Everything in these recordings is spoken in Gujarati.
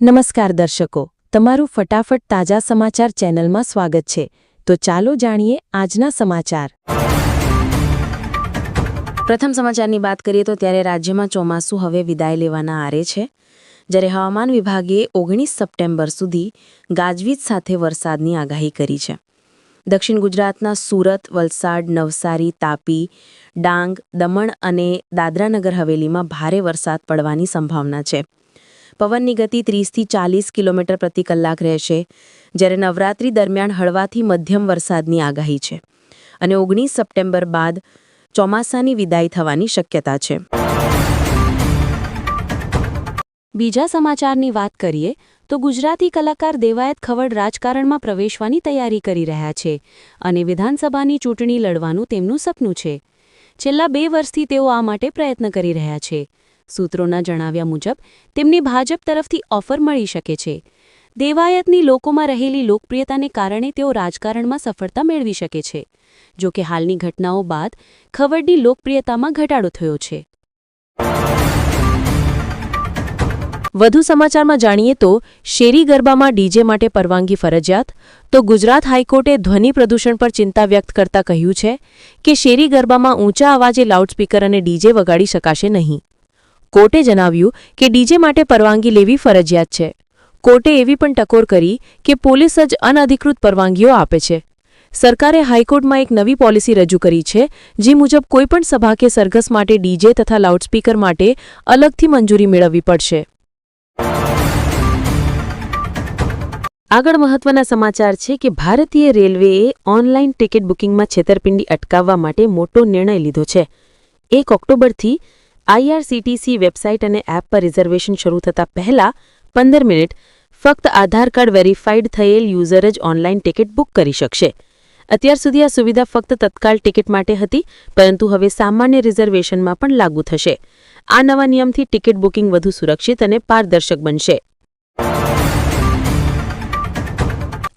નમસ્કાર દર્શકો, તમારું ફટાફટ તાજા સમાચાર ચેનલમાં સ્વાગત છે. તો ચાલો જાણીએ આજના સમાચાર. પ્રથમ સમાચારની વાત કરીએ તો ત્યારે રાજ્યમાં ચોમાસું હવે વિદાય લેવાના આરે છે. જ્યારે હવામાન વિભાગે ઓગણીસ સપ્ટેમ્બર સુધી ગાજવીજ સાથે વરસાદની આગાહી કરી છે. દક્ષિણ ગુજરાતના સુરત, વલસાડ, નવસારી, તાપી, ડાંગ, દમણ અને દાદરાનગર હવેલીમાં ભારે વરસાદ પડવાની સંભાવના છે. પવનની ગતિ ત્રીસથી ચાલીસ કિલોમીટર પ્રતિ કલાક રહેશે, જ્યારે નવરાત્રી દરમિયાન હળવાથી મધ્યમ વરસાદની આગાહી છે અને ઓગણીસ સપ્ટેમ્બર બાદ ચોમાસાની વિદાય થવાની શક્યતા છે. બીજા સમાચારની વાત કરીએ, તો ગુજરાતી કલાકાર દેવાયત ખવડ રાજકારણમાં પ્રવેશવાની તૈયારી કરી રહ્યા છે અને વિધાનસભાની ચૂંટણી લડવાનું તેમનું સપનું છે. છેલ્લા બે વર્ષથી તેઓ આ માટે પ્રયત્ન કરી રહ્યા છે. સૂત્રોના જણાવ્યા મુજબ, તેમની ભાજપ તરફથી ઓફર મળી શકે છે. દેવાયતની લોકોમાં રહેલી લોકપ્રિયતાને કારણે તેઓ રાજકારણમાં સફળતા મેળવી શકે છે. જો કે હાલની ઘટનાઓ બાદ ખવડની લોકપ્રિયતામાં ઘટાડો થયો છે. વધુ સમાચારમાં જાણીએ તો, શેરી ગરબામાં ડીજે માટે પરવાનગી ફરજિયાત, તો ગુજરાત હાઈકોર્ટે ધ્વનિ પ્રદૂષણ પર ચિંતા વ્યક્ત કરતા કહ્યું છે કે શેરી ગરબામાં ઊંચા અવાજે લાઉડસ્પીકર અને ડીજે વગાડી શકાશે નહીં. કોર્ટે જણાવ્યું કે ડીજે માટે પરવાનગી લેવી ફરજિયાત છે. કોર્ટે એવી પણ ટકોર કરી કે પોલીસ જ અનધિકૃત પરવાનગીઓ આપે છે. સરકારે હાઈકોર્ટમાં એક નવી પોલિસી રજૂ કરી છે, જે મુજબ કોઈપણ સભા કે સરઘસ માટે ડીજે તથા લાઉડસ્પીકર માટે અલગથી મંજૂરી મેળવવી પડશે. આગળ મહત્વના સમાચાર છે કે ભારતીય રેલવેએ ઓનલાઈન ટિકિટ બુકિંગમાં છેતરપિંડી અટકાવવા માટે મોટો નિર્ણય લીધો છે. એક ઓક્ટોબરથી આઈઆરસીટીસી વેબસાઇટ અને એપ પર રિઝર્વેશન શરૂ થતાં પહેલા પંદર મિનિટ ફક્ત આધાર કાર્ડ વેરીફાઈડ થયેલ યુઝર જ ઓનલાઈન ટિકિટ બુક કરી શકશે. અત્યાર સુધી આ સુવિધા ફક્ત તત્કાલ ટિકિટ માટે હતી, પરંતુ હવે સામાન્ય રિઝર્વેશનમાં પણ લાગુ થશે. આ નવા નિયમથી ટિકિટ બુકિંગ વધુ સુરક્ષિત અને પારદર્શક બનશે.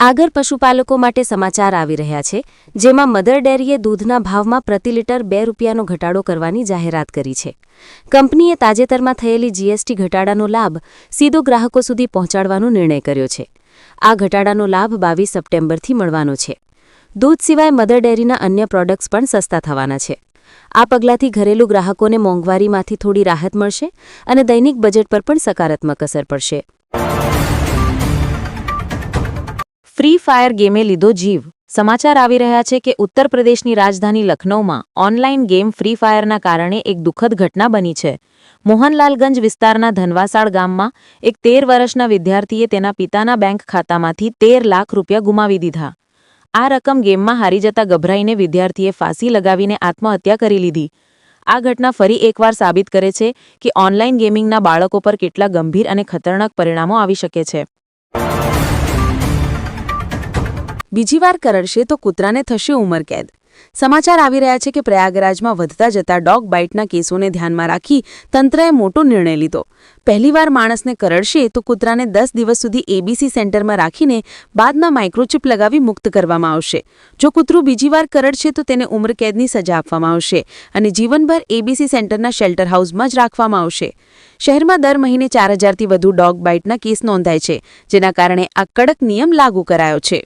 આગળ પશુપાલકો માટે સમાચાર આવી રહ્યા છે, જેમાં મધર ડેરીએ દૂધના ભાવમાં પ્રતિ લિટર બે રૂપિયાનો ઘટાડો કરવાની જાહેરાત કરી છે. કંપનીએ તાજેતરમાં થયેલી જીએસટી ઘટાડાનો લાભ સીધો ગ્રાહકો સુધી પહોંચાડવાનો નિર્ણય કર્યો છે. આ ઘટાડાનો લાભ બાવીસ સપ્ટેમ્બરથી મળવાનો છે. દૂધ સિવાય મધર ડેરીના અન્ય પ્રોડક્ટ્સ પણ સસ્તા થવાના છે. આ પગલાંથી ઘરેલુ ગ્રાહકોને મોંઘવારીમાંથી થોડી રાહત મળશે અને દૈનિક બજેટ પર પણ સકારાત્મક અસર પડશે. ફ્રી ફાયર ગેમે લીધો જીવ. સમાચાર આવી રહ્યા છે કે ઉત્તર પ્રદેશની રાજધાની લખનૌમાં ઓનલાઈન ગેમ ફ્રી ફાયરના કારણે એક દુઃખદ ઘટના બની છે. મોહનલાલગંજ વિસ્તારના ધનવાસાળ ગામમાં એક તેર વર્ષના વિદ્યાર્થીએ તેના પિતાના બેંક ખાતામાંથી તેર લાખ રૂપિયા ગુમાવી દીધા. આ રકમ ગેમમાં હારી જતા ગભરાઈને વિદ્યાર્થીએ ફાંસી લગાવીને આત્મહત્યા કરી લીધી. આ ઘટના ફરી એકવાર સાબિત કરે છે કે ઓનલાઈન ગેમિંગના બાળકો પર કેટલા ગંભીર અને ખતરનાક પરિણામો આવી શકે છે. બીજી વાર કરડશે તો કૂતરાને થશે ઉંમરકેદ સમાચાર આવી રહ્યા છે કે પ્રયાગરાજમાં વધતા જતા ડોગ બાઇટના કેસોને ધ્યાનમાં રાખી તંત્રએ મોટો નિર્ણય લીધો. પહેલીવાર માણસને કરડશે તો કૂતરાને દસ દિવસ સુધી એબીસી સેન્ટરમાં રાખીને બાદમાં માઇક્રોચિપ લગાવી મુક્ત કરવામાં આવશે. જો કૂતરું બીજી વાર કરડશે તો તેને ઉમરકેદની સજા આપવામાં આવશે અને જીવનભર એબીસી સેન્ટરના શેલ્ટર હાઉસમાં જ રાખવામાં આવશે. શહેરમાં દર મહિને ચાર હજારથી વધુ ડોગ બાઇટના કેસ નોંધાય છે, જેના કારણે આ કડક નિયમ લાગુ કરાયો છે.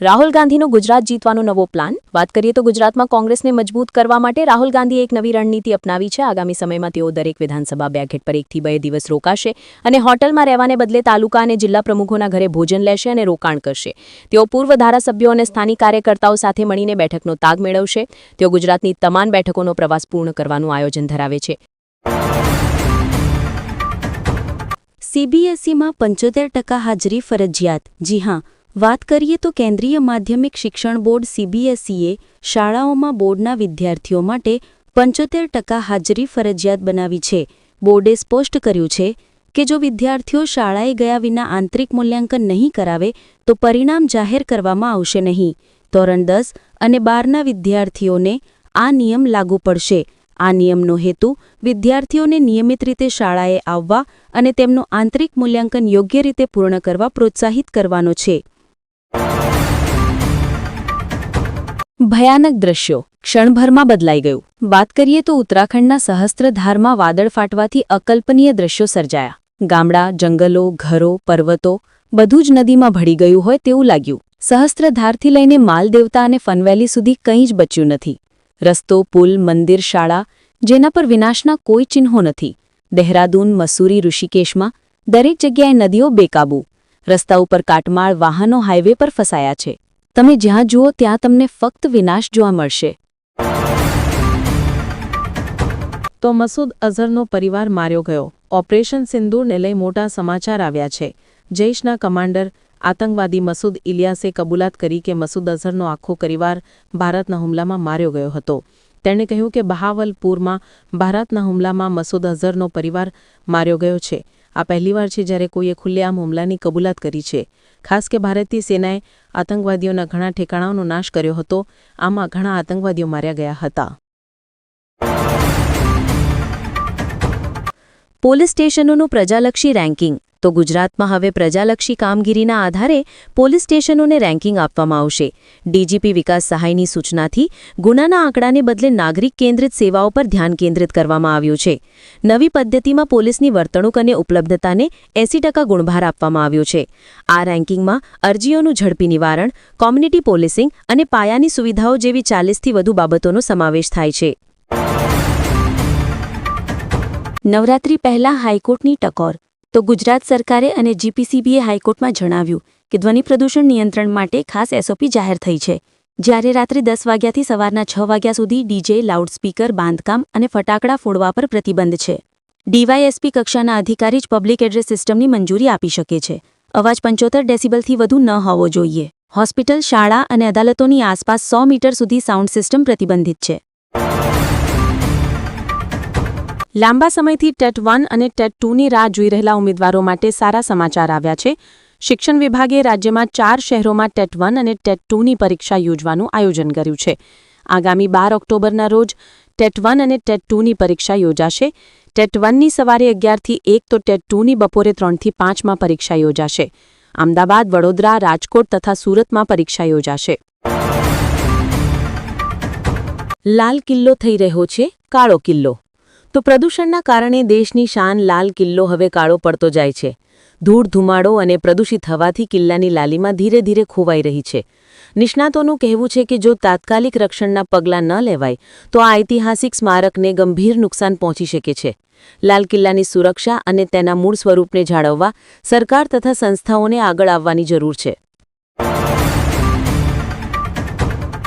રાહુલ ગાંધીનો ગુજરાત જીતવાનો નવો પ્લાન? વાત કરીએ તો ગુજરાતમાં કોંગ્રેસને મજબૂત કરવા માટે રાહુલ ગાંધીએ એક નવી રણનીતિ અપનાવી છે. આગામી સમયમાં તેઓ દરેક વિધાનસભા બેઠક પર એકથી બે દિવસ રોકાશે અને હોટલમાં રહેવાને બદલે તાલુકા અને જિલ્લા પ્રમુખોના ઘરે ભોજન લેશે અને રોકાણ કરશે. તેઓ પૂર્વ ધારાસભ્યો અને સ્થાનિક કાર્યકર્તાઓ સાથે મળીને બેઠકનો તાગ મેળવશે. તેઓ ગુજરાતની તમામ બેઠકોનો પ્રવાસ પૂર્ણ કરવાનું આયોજન ધરાવે છે. સીબીએસઈમાં પંચોતેર ટકા હાજરી ફરજિયાત. જી હા વાત કરીએ તો કેન્દ્રીય માધ્યમિક શિક્ષણ બોર્ડ સીબીએસઈએ શાળાઓમાં બોર્ડના વિદ્યાર્થીઓ માટે પંચોતેર ટકા હાજરી ફરજિયાત બનાવી છે. બોર્ડે સ્પષ્ટ કર્યું છે કે જો વિદ્યાર્થીઓ શાળાએ ગયા વિના આંતરિક મૂલ્યાંકન નહીં કરાવે, તો પરિણામ જાહેર કરવામાં આવશે નહીં. ધોરણ દસ અને બારના વિદ્યાર્થીઓને આ નિયમ લાગુ પડશે. આ નિયમનો હેતુ વિદ્યાર્થીઓને નિયમિત રીતે શાળાએ આવવા અને તેમનું આંતરિક મૂલ્યાંકન યોગ્ય રીતે પૂર્ણ કરવા પ્રોત્સાહિત કરવાનો છે. ભયાનક દ્રશ્યો ક્ષણભરમાં બદલાઈ ગયું. વાત કરીએ તો ઉત્તરાખંડના સહસ્ત્રધારમાં વાદળ ફાટવાથી અકલ્પનીય દ્રશ્યો સર્જાયા. ગામડા, જંગલો, ઘરો, પર્વતો બધું જ નદીમાં ભળી ગયું હોય તેવું લાગ્યું. સહસ્ત્રધારથી લઈને માલદેવતા અને ફનવેલી સુધી કંઈ જ બચ્યું નથી. રસ્તો, પુલ, મંદિર, શાળા જેના પર વિનાશના કોઈ ચિહ્નો નથી. દહેરાદૂન, મસૂરી, ઋષિકેશમાં દરેક જગ્યાએ નદીઓ બેકાબૂ. રસ્તા ઉપર કાટમાળ વાહનો હાઇવે પર ફસાયા છે. તમે જ્યાં જુઓ ત્યાં તમને ફક્ત વિનાશ જોવા મળશે. તો મસૂદ અઝહરનો પરિવાર માર્યો ગયો. ઓપરેશન સિંદૂરને લઈ મોટા સમાચાર આવ્યા છે. જૈશના કમાન્ડર આતંકવાદી મસૂદ ઇલિયાસે કબૂલાત કરી કે મસૂદ અઝહરનો આખો પરિવાર ભારતના હુમલામાં માર્યો ગયો હતો. તેણે કહ્યું કે બહાવલપુરમાં ભારતના હુમલામાં મસૂદ અઝહરનો પરિવાર માર્યો ગયો છે. આ પહેલીવાર છે જ્યારે કોઈએ ખુલ્લેઆમ હુમલાની કબૂલાત કરી છે. ખાસ કે ભારતીય સેનાએ આતંકવાદીઓના ઘણા ઠેકાણાઓનો નાશ કર્યો હતો. આમાં ઘણા આતંકવાદીઓ માર્યા ગયા હતા. પોલીસ સ્ટેશનોનું પ્રજાલક્ષી રેન્કિંગ. તો ગુજરાતમાં હવે પ્રજાલક્ષી કામગીરીના આધારે પોલીસ સ્ટેશનોને રેન્કિંગ આપવામાં આવશે. ડીજીપી વિકાસ સહાયની સૂચનાથી ગુનાના આંકડાને બદલે નાગરિક કેન્દ્રિત સેવાઓ પર ધ્યાન કેન્દ્રિત કરવામાં આવ્યું છે. નવી પદ્ધતિમાં પોલીસની વર્તણૂક અને ઉપલબ્ધતાને એસી ગુણભાર આપવામાં આવ્યો છે. આ રેન્કિંગમાં અરજીઓનું ઝડપી નિવારણ, કોમ્યુનિટી પોલીસિંગ અને પાયાની સુવિધાઓ જેવી ચાલીસથી વધુ બાબતોનો સમાવેશ થાય છે. નવરાત્રી પહેલા હાઈકોર્ટની ટકોર તો ગુજરાત સરકારે અને જીપીસીબીએ હાઈકોર્ટમાં જણાવ્યું કે ધ્વનિ પ્રદૂષણ નિયંત્રણ માટે ખાસ એસઓપી જાહેર થઈ છે. જ્યારે રાત્રે દસ વાગ્યાથી સવારના છ વાગ્યા સુધી ડીજે, લાઉડસ્પીકર, બાંધકામ અને ફટાકડા ફોડવા પર પ્રતિબંધ છે. ડીવાયએસપી કક્ષાના અધિકારી જ પબ્લિક એડ્રેસ સિસ્ટમની મંજૂરી આપી શકે છે. અવાજ પંચોતેર ડેસિબલથી વધુ ન હોવો જોઈએ. હોસ્પિટલ, શાળા અને અદાલતોની આસપાસ સો મીટર સુધી સાઉન્ડ સિસ્ટમ પ્રતિબંધિત છે. લાંબા સમયથી ટેટ વન અને ટેટ ટુની રાહ જોઈ રહેલા ઉમેદવારો માટે સારા સમાચાર આવ્યા છે. શિક્ષણ વિભાગે રાજ્યમાં ચાર શહેરોમાં ટેટ વન અને ટેટ ટુની પરીક્ષા યોજવાનું આયોજન કર્યું છે. આગામી બાર ઓક્ટોબરના રોજ ટેટ વન અને ટેટ ટુની પરીક્ષા યોજાશે. ટેટ વનની સવારે અગિયારથી એક તો ટેટ ટુની બપોરે ત્રણથી પાંચમાં પરીક્ષા યોજાશે. અમદાવાદ, વડોદરા, રાજકોટ તથા સુરતમાં પરીક્ષા યોજાશે. લાલ કિલ્લો થઈ રહ્યો છે, કાળો કિલ્લો. તો પ્રદૂષણના કારણે દેશની શાન લાલ કિલ્લો હવે કાળો પડતો જાય છે. ધૂળ, ધુમાડો અને પ્રદૂષિત હવાથી કિલ્લાની લાલીમાં ધીરે ધીરે ખોવાઈ રહી છે. નિષ્ણાતોનું કહેવું છે કે જો તાત્કાલિક રક્ષણના પગલાં ન લેવાય, તો આ ઐતિહાસિક સ્મારકને ગંભીર નુકસાન પહોંચી શકે છે. લાલ કિલ્લાની સુરક્ષા અને તેના મૂળ સ્વરૂપને જાળવવા સરકાર તથા સંસ્થાઓને આગળ આવવાની જરૂર છે.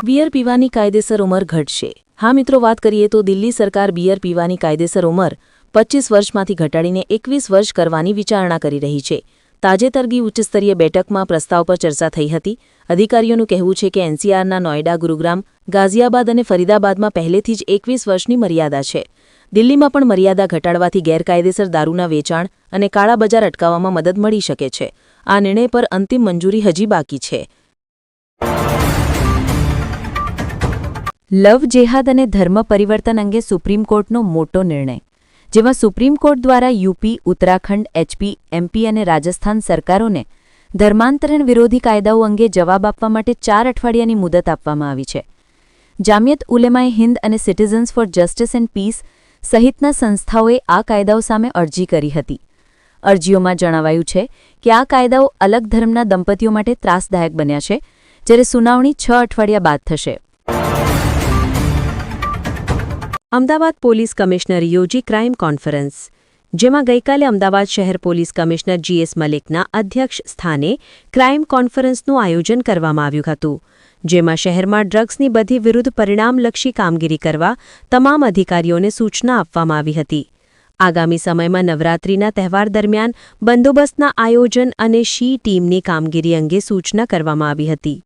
બિયર પીવાની કાયદેસર ઉંમર ઘટશે. હા મિત્રો, વાત કરીએ તો દિલ્હી સરકાર બિયર પીવાની કાયદેસર ઉંમર પચીસ વર્ષમાંથી ઘટાડીને એકવીસ વર્ષ કરવાની વિચારણા કરી રહી છે. તાજેતરગી ઉચ્ચસ્તરીય બેઠકમાં પ્રસ્તાવ પર ચર્ચા થઈ હતી. અધિકારીઓનું કહેવું છે કે એનસીઆરના નોઈડા ગુરુગ્રામ, ગાઝિયાબાદ અને ફરીદાબાદમાં પહેલેથી જ એકવીસ વર્ષની મર્યાદા છે. દિલ્હીમાં પણ મર્યાદા ઘટાડવાથી ગેરકાયદેસર દારૂના વેચાણ અને કાળા બજાર અટકાવવામાં મદદ મળી શકે છે. આ નિર્ણય પર અંતિમ મંજૂરી હજી બાકી છે. લવ, જેહાદ અને ધર્મ પરિવર્તન અંગે સુપ્રીમ કોર્ટનો મોટો નિર્ણય, જેમાં સુપ્રીમ કોર્ટ દ્વારા યુપી, ઉત્તરાખંડ, એચપી, એમપી અને રાજસ્થાન સરકારોને ધર્માંતરણ વિરોધી કાયદાઓ અંગે જવાબ આપવા માટે ચાર અઠવાડિયાની મુદત આપવામાં આવી છે. જામિયત ઉલેમાએ હિન્દ અને citizens for justice and peace સહિતના સંસ્થાઓએ આ કાયદાઓ સામે અરજી કરી હતી. અરજીઓમાં જણાવાયું છે કે આ કાયદાઓ અલગ ધર્મના દંપતીઓ માટે ત્રાસદાયક બન્યા છે, જ્યારે સુનાવણી છ અઠવાડિયા બાદ થશે. અમદાવાદ પોલીસ કમિશનર યોજી ક્રાઇમ કોન્ફરન્સ, જેમાં ગઈકાલે અમદાવાદ શહેર પોલીસ કમિશનર જીએસ મલિકના અધ્યક્ષ સ્થાને ક્રાઇમ કોન્ફરન્સનું આયોજન કરવામાં આવ્યું હતું, જેમાં શહેરમાં ડ્રગ્સની બધી વિરુદ્ધ પરિણામલક્ષી કામગીરી કરવા તમામ અધિકારીઓને સૂચના આપવામાં આવી હતી. આગામી સમયમાં નવરાત્રિના તહેવાર દરમિયાન બંદોબસ્તના આયોજન અને શી ટીમની કામગીરી અંગે સૂચના કરવામાં આવી હતી.